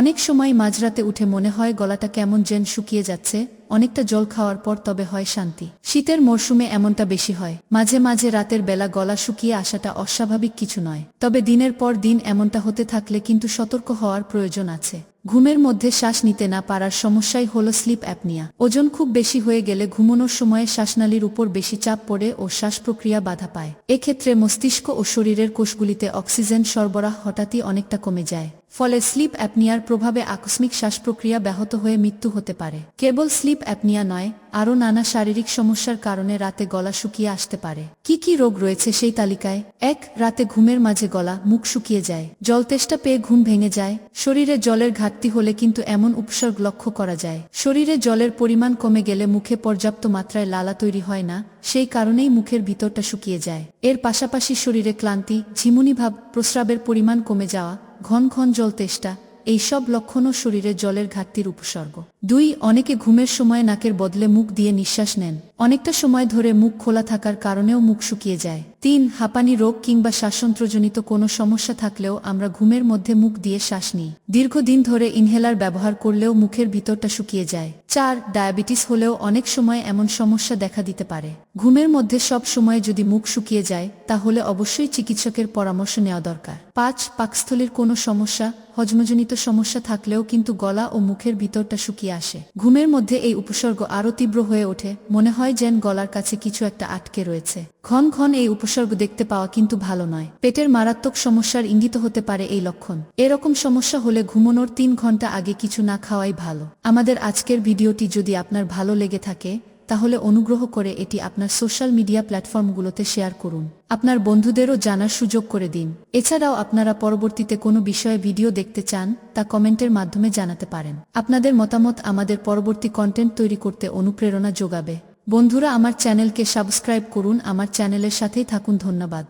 অনেক সময় মাঝরাতে উঠে মনে হয় গলাটা কেমন যেন শুকিয়ে যাচ্ছে, অনেকটা জল খাওয়ার পর তবে হয় শান্তি। শীতের মরশুমে এমনটা বেশি হয়। মাঝে মাঝে রাতের বেলা গলা শুকিয়ে আসাটা অস্বাভাবিক কিছু নয়। তবে দিনের পর দিন এমনটা হতে থাকলে কিন্তু সতর্ক হওয়ার প্রয়োজন আছে। ঘুমের মধ্যে শ্বাস নিতে না পারার সমস্যাই হল স্লিপ অ্যাপনিয়া। ওজন খুব বেশি হয়ে গেলে ঘুমানোর সময়ে শ্বাসনালীর উপর বেশি চাপ পড়ে ও শ্বাস প্রক্রিয়া বাধা পায়। এক্ষেত্রে মস্তিষ্ক ও শরীরের কোষগুলিতে অক্সিজেন সরবরাহ হঠাৎই অনেকটা কমে যায়। ফলে স্লিপ অ্যাপনিয়ার প্রভাবে আকস্মিক শ্বাস প্রক্রিয়া ব্যাহত হয়ে মৃত্যু হতে পারে। কেবল স্লিপ অ্যাপনিয়া নয়, আরও নানা শারীরিক সমস্যার কারণে রাতে গলা শুকিয়ে আসতে পারে। কি কি রোগ রয়েছে সেই তালিকায়? এক, রাতে ঘুমের মাঝে গলা, মুখ শুকিয়ে যায়। জলতেষ্টা পেয়ে ঘুম ভেঙে যায়। শরীরে জলের ঘাটতি হলে কিন্তু এমন উপসর্গ লক্ষ্য করা যায়। শরীরে জলের পরিমাণ কমে গেলে মুখে পর্যাপ্ত মাত্রায় লালা তৈরি হয় না, সেই কারণেই মুখের ভিতরটা শুকিয়ে যায়। এর পাশাপাশি শরীরে ক্লান্তি, ঝিমুনি ভাব, প্রস্রাবের পরিমাণ কমে যাওয়া ঘন ঘন জল তেষ্টা এইসব লক্ষণও শরীরে জলের ঘাটতির উপসর্গ। দুই, অনেকে ঘুমের সময় নাকের বদলে মুখ দিয়ে নিঃশ্বাস নেন। অনেকটা সময় ধরে মুখ খোলা থাকার কারণেও মুখ শুকিয়ে যায়। তিন, হাঁপানি রোগ কিংবা শ্বাসযন্ত্রজনিত কোনো সমস্যা থাকলেও আমরা ঘুমের মধ্যে মুখ দিয়ে শ্বাস নিই। দীর্ঘদিন ধরে ইনহেলার ব্যবহার করলেও মুখের ভিতরটা শুকিয়ে যায়। চার, ডায়াবেটিস হলেও অনেক সময় এমন সমস্যা দেখা দিতে পারে। ঘুমের মধ্যে সব সময় যদি মুখ শুকিয়ে যায়, তাহলে অবশ্যই চিকিৎসকের পরামর্শ নেওয়া দরকার। পাঁচ, পাকস্থলীর কোনো সমস্যা, হজমজনিত সমস্যা থাকলেও কিন্তু গলা ও মুখের ভিতরটা শুকিয়ে আসে। ঘুমের মধ্যে এই উপসর্গ আরও তীব্র হয়ে ওঠে, মনে হয় যেন গলার কাছে কিছু একটা আটকে রয়েছে। ঘন ঘন এই উপসর্গ দেখতে পাওয়া কিন্তু ভালো নয়। পেটের মারাত্মক সমস্যার ইঙ্গিত হতে পারে এই লক্ষণ। এরকম সমস্যা হলে ঘুমানোর তিন ঘণ্টা আগে কিছু না খাওয়াই ভালো। আমাদের আজকের ভিডিওটি যদি আপনার ভালো লেগে থাকে, তাহলে অনুগ্রহ করে এটি আপনার সোশ্যাল মিডিয়া প্ল্যাটফর্মগুলোতে শেয়ার করুন। আপনার বন্ধুদেরও জানার সুযোগ করে দিন। এছাড়াও আপনারা পরবর্তীতে কোনো বিষয়ে ভিডিও দেখতে চান, তা কমেন্টের মাধ্যমে জানাতে পারেন। আপনাদের মতামত আমাদের পরবর্তী কন্টেন্ট তৈরি করতে অনুপ্রেরণা যোগাবে। বন্ধুরা আমার চ্যানেলকে সাবস্ক্রাইব করুন আমার চ্যানেলের সাথেই থাকুন ধন্যবাদ।